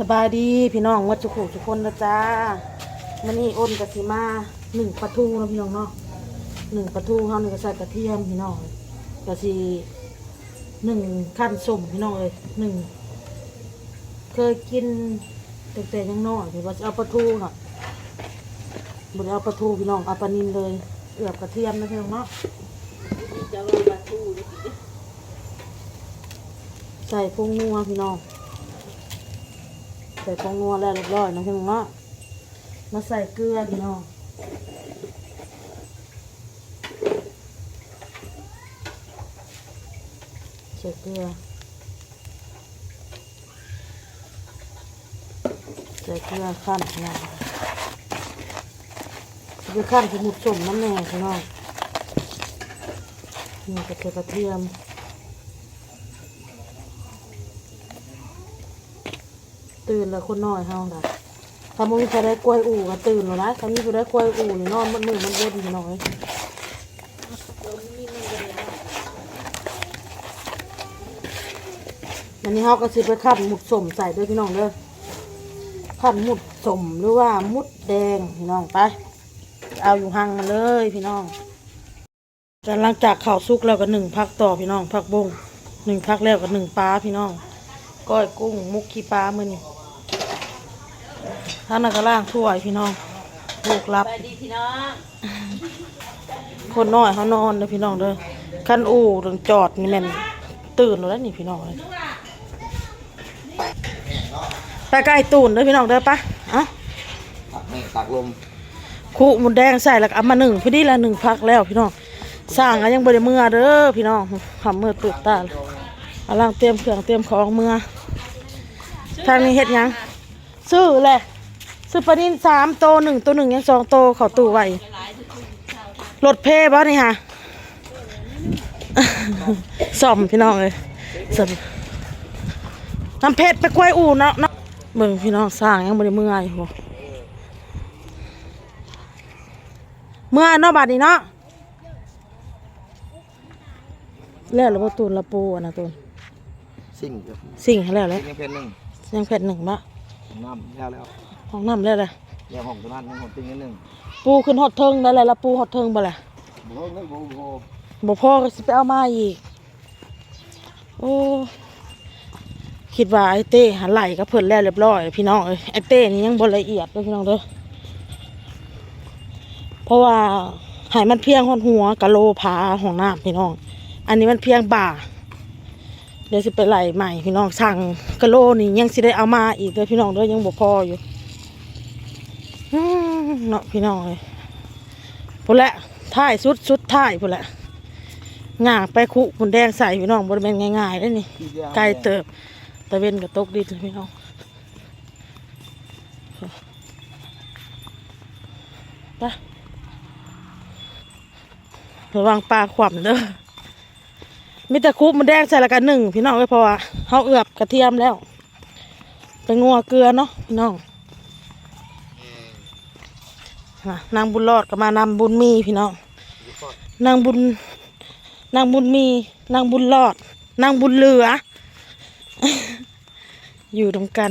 สบายดีพี่น้องวัดจุกุทุกคนนะจ้ามันนี่อ้นกะสิมาหนึ่งปลาทูนะพี่น้องเนาะหนึ่งปลาทูเขาหนึ่งกระใส่กระเทียมพี่น้องกะสิหนึ่งขั้นสมพี่น้องเลยหนึ่งเคยกินแต่แต่ยังน้อยแต่ว่าจะเอาปลาทูค่ะบุได้เอาปลาทูพี่น้องเอาปลานินเลยเอือบกระเทียมนะพี่น้องเนาะจะว่าปลาทูใส่พงนัวพี่น้อง ส่พงนัวแล้วเรียบร้อยนะพี่น้องเนาะมาใส่เกลือพี่น้องใส่เกลือใส่เกลือขั้นน้องจะไปขั้นสมุดสมน้ำแน่พี่น้องนี่กระเทียมกระเทียม ตื่นแล้วคนน้อยเฮาล่ะถ้ามึงจะได้กล้วยอู่ก็ตื่นแล้วนะถ้ามีจะได้กล้วยอู่นี่นอนมันมือมันเย็นพี่น้อยเรามีมันนะอันนี้เฮาก็สิไปขัดหมุดสมใส่ด้วยพี่น้องเด้อขัดหมุดสมหรือว่ามุดแดงพี่น้องไป เอาอยู่ห่างมาเลยพี่น้องแต่หลังจากข้าวสุกแล้วก็หนึ่งพักต่อพี่น้องพักบงหนึ่งพักแล้วก็หนึ่งปลาพี่น้อง ก้อยกุ้งมุกขี้ปลามือนี่ ท่านนนก็ล่างถ้วยพี่น้องลูกรับ ไปดีพี่น้องคนน้อยเขานอนเด้อพี่น้องเด้อคันอู่ถึงจอดนี่แม่นตื่นแล้วนี่พี่น้องเลยไปใกล้ตูนเด้อพี่น้องเด้อปะเอะตักนี่ตักลมคู่หมุนแดงใส่แล้วก็เอามาหนึ่งพอดีละหนึ่งพักแล้วพี่น้องสร้างก็ยังบริเมื่อเด้อพี่น้องทำเมื่อตื่นตาเลยเอาล่างเตรียมเครื่องเตรียมของเมื่อทางนี้เฮ็ดหยังซื้อแหละ ซื้อปลานินสามโตหนึ่งตัวหนึ่งยังสองโตเขาตู้ไว้รถเพบ่นี่ฮะซ่อมพี่น้องเลยซ่อมน้ำเพชรไปกล้วยอู่เนาะเนาะเบิ่งพี่น้องสร้างยังบ่ได้เมื่อยโหเมื่อยเนาะบัดนี้เนาะแล้วหรือว่าตูนละปูอะนะตูนสิ่งกับสิ่งให้แล้วแหสิ่ละงยังเพนหนึ่งยังเพชรหนึ่งบะน้ำแล้วแล้ว ห้องน้ำแล้วเลยแยกห้องตัวนั้นห้องติ้งนิดหนึ่งปูขึ้นฮอดเทิงได้เลยละปูฮอดเทิงบ่แหละโบ้โบ้โบ้บ่พ่อก็สิไปเอามาอีก โอ้คิดว่าไอ้เต้หันไหลก็เพิ่นแล้วเรียบร้อยพี่น้องเอ้ยไอ้เต้นี่ยังบ่ละเอียดเลยพี่น้องเด้อเพราะว่าให้มันเพียงหอนหัวกะโลผาห้องน้ำพี่น้อง อันนี้มันเพียงบ่าเดี๋ยวสิไปไหลใหม่พี่น้องสั่งกะโลนี่ยังสิได้เอามาอีกเลยพี่น้องเด้อยังบ่พออยู่อืม เนาะพี่น้องเลยพุ่นแหละท้ายสุดสุดท้ายพุ่นแหละง่างไปคุคุนแดงใส่พี่น้องบริเวณง่ายๆได้นี่ไกลเติบตะเวนกับตกดินเลยพี่น้องไประวังปลาขวำเด้อมีแต่คุมันแดงใส่ละกันหนึ่งพี่น้องก็พอว่าเขาเอือบกระเทียมแล้ว ไปงัวเกลือเนาะพี่น้อง น่ะนางบุญรอดก็มานำบุญมีพี่น้องนางบุญนางบุญมีนางบุญรอดนางบุญเหลือ อยู่ตรงกัน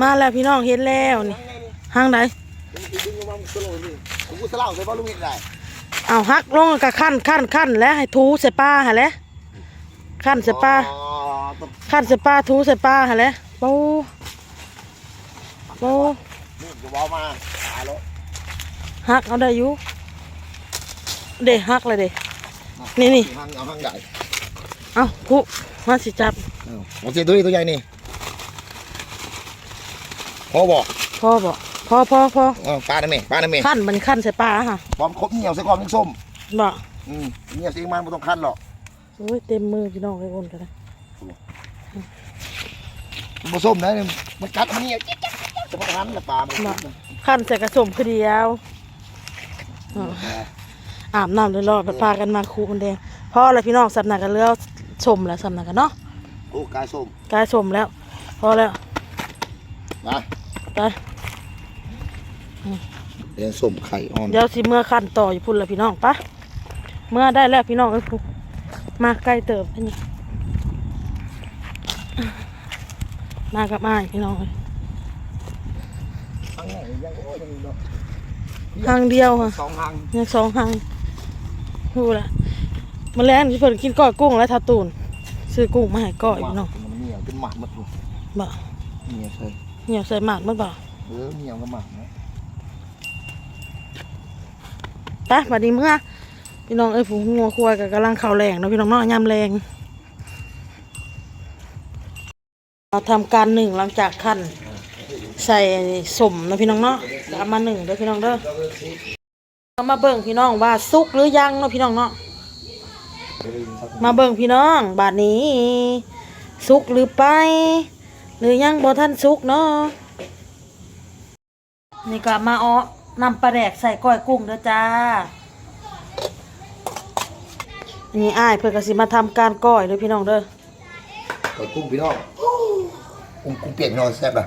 มาแล้วพี่น้องเห็นแล้วนี่ห้างไหนดึงลงมาสโลว์นี่ผมกูสลาวใส่บอลลูกนี่ได้เอาฮักลงกับขั้นขั้นขั้นแล้วให้ทูใส่ป้าฮะแล้วขั้นใส่ป้าอ๋อต้องขั้นใส่ป้าทูใส่ป้าฮะแล้วปูปูนี่จะบอ มาตายแล้วฮักเอาได้อยู่เด็ฮักเลยเด็นี่นี่ห้างเอาห้างใหญ่เอาคุมาสิจับเอาเสียตัวนี้ตัวใหญ่นี่พอบอกพ่อบอกพ่อพ่อพ่ออ๋อปลาได้ไหมปลาได้ไหมขั้นมันขั้นใส่ป้าฮะความครบเหนียวใส่ความยิ่งส้มบอกอืมเหนียวใส่มันไม่ต้องคั้นหรอกโอ้ยเต็มมือพี่น้องเลยโอนกันนะมันผสมนะมันกัดมันเนี่ยจิ๊กจิ๊กจิ๊ก จะมาคั้นละปลามันขั้นใส่กระสมคือเดียวอ๋ออาบน้ำเลยรอดพากันมาคูมันแดงพ่ออะไรพี่น้องสำนักกันเลือกชมแล้วสำนักกันเนาะโอ้กายส้มกายชมแล้ว พอแล้วมาไปเรียนส้มไข่อ่อนเดี๋ยวสิเมื่อขั้นต่ออยู่พุ่นละพี่น้องปะเมื่อได้แล้วพี่น้องเอ้ยพูมาใกล้เติมอันนี้มากับอ้ายพี่น้องทางไหนยังโอ้ยยังดอกทางเดียวค่ะสองทางยังสองทางพูดละมาแล้งที่เพิ่นกินก้อยกุ้งและทาตูนซื้อกุ้งมาให้ก้อยพี่น้องมันเหนียวเป็นหมัดหมดเลยบ่เหนียวใช่เหี่ยวใส่หมากมั้บ่เออเหนียวก็หมัดนะไปบัดนี้เมื่อพี่น้องเอ้ยผู้งัวควายก็กำลังเข้าแรงเนาะพี่น้องเนาะยามแรงเราทำการหนึ่งหลังจากขั้น ใส่สมเนาะพี่น้องเนาะแล้วเอามาหนึ่งเด้อพี่น้องเด้อเอามาเบิ่งพี่น้องว่าสุกหรือยังเนาะพี่น้องเนาะมาเบิ่งพี่น้อง บาดนี้สุกหรือไป หรือยังบ่ทันสุกเนาะนี่ก็มาอ้อนำปลาแดกใส่ก้อยกุ้งเด้อจ้าอันนี้อ้ายเพื่อนก็สิมาทำการก้อยเด้อพี่น้องเด้อกดกุ้งพี่น้องกุ้งกุ้งเปียกพี่น้องแซ่บอะ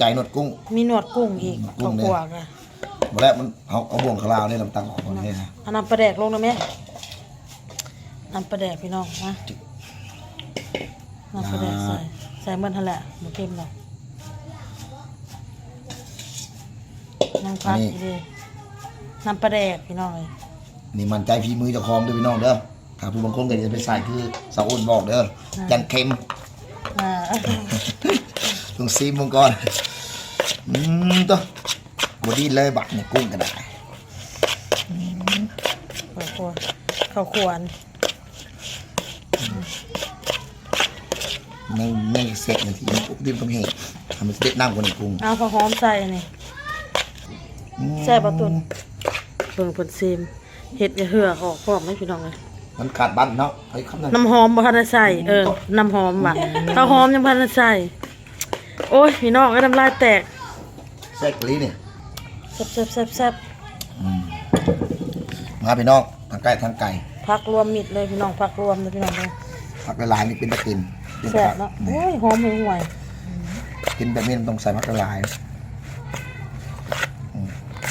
ใจหนวดกุ้ง มีหนวดกุ้งอีกกุ้ข้าวงเนี่ยกวากอะหมดแล้วมันเอาเอาบ่วงคลาวเนี่ยลำตังของมันเนี่ยนะเอาน้ำปลาแดกลงนะแม่น้ำปลาแดกพี่น้องนะน้ำปลาแดกใส่ใส่เมื่อทันแหละหมูเค็มหรอกน้ำพัดอีกดีน้ำปลาแดกพี่น้องเลยนี่มันใจฝีมือเจ้าของเด้อพี่น้องเด้อถ้าผู้บางคนก็จะไปใส่คือสาวอ้นบอกเด้อยันเค็มอ่า ต้องซีมมังก่อน อืมตัวบดีเลยบักเนี่ยกุ้งก็ได้ข้าวคั่วข้าวควรไม่ไม่เสร็จนาทีนี้ปุ๊บดิ้นต้องเห็นทำมันเด็ดน้ำกว่านี้กุ้งเอาข้าวหอมใส่นี่อืมใส่ปลาตุนเบิ่งผลซีมเห็ดอย่าเหือกออกพร้อมไหมพี่น้องเลยมันขาดบันเนาะไอ้คำนั้นน้ำหอมบ่ทันได้ใส่เออน้ำหอมว่ะข้าวหอมยังบ่ทันได้ใส่ โอ้ยพี่น้องก็น้ำลายแตกแซ่บกะลีเนี่ยแซ่บแซ่บแซ่บแซ่บอืมมาพี่น้องทางใกล้ทางไกลพักรวมมิดเลยพี่น้องพักรวมเลยพี่น้องเลยผักละลายนี่เป็นตะกินเป็นแซ่บผักเนาะโอ้ยหอมห่วยกินแบบนี้มันต้องใส่ผักละลาย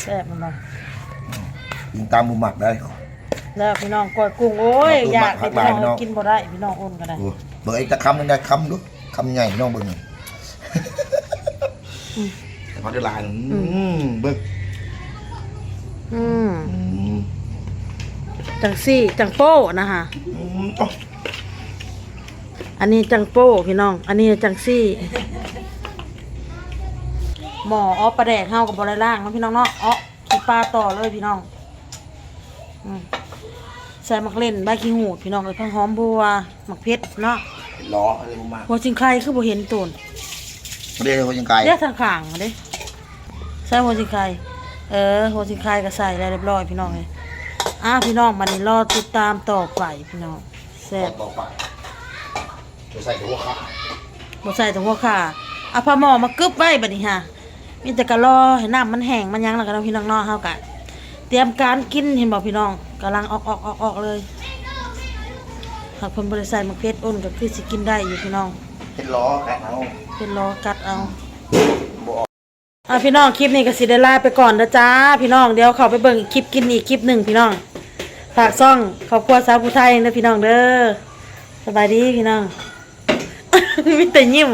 แซ่บมันมายิงตามมุมหมักได้แล้วพี่น้องก้อยกุ้งโอ้ยขอบคุณอยากมากให้พี่น้องพี่น้องกินบ่ได้พี่น้องอ้นก็ได้โอ้เบิกอีกตะคำหนึงได้คำดูคำใหญ่พี่น้องเบิ่งหน่อย แต่ผักละลายอืมเบิ่งอืมอืมจังซี่จังโป้นะคะอืมอ๋ออันนี้จังโป้พี่น้อง อันนี้จังซี่หมออ้อปลาแดกเฮากับบริล่างเนาะพี่น้องเนาะอ้อขี้ปลาต่อเลยพี่น้องอืมใส่มักเล่นใบขี้หูดพี่น้องเลยพังหอมบัวมักเพชรเนาะล้ออะไรประมาณหัวจิงไข่คือบ่เห็นตูน เรียกว่ายังไงเรียกทางข้างเด้ใส่หัวจิงไข่เออหัวจิงไข่ก็ใส่ได้เรียบร้อยพี่น้องเลยอะพี่น้องมันนี่รอติดตามต่อไปพี่น้องแซ่บต่อไปจะใส่หัวขาบ่ใส่แต่หัวขาเอาผ้าหมอมากึบไว้บัดนี้ฮะมีแต่กะรอให้น้ำมันแห้งมันหยังแล้วก็พี่น้องเนาะเฮาก็เตรียมการกินเห็นบ่พี่น้องกำลังออกออกออกออกเลยหากเพิ่นบ่ได้ใส่มะเขืออ้นก็คือสิกินได้อยู่พี่น้อง เป็นล้อกัดเอาเป็นล้อกัดเอาอะพี่น้องคลิปนี้ก็สิได้ลาไปก่อนนะจ้าพี่น้องเดี๋ยวเขาไปเบิ่งอีกคลิปกินอีกคลิปหนึ่งพี่น้องฝากซ่องขอบครัวสาวผู้ไทยนะพี่น้องเด้อสบายดีพี่น้อง มีแต่ยิ้ม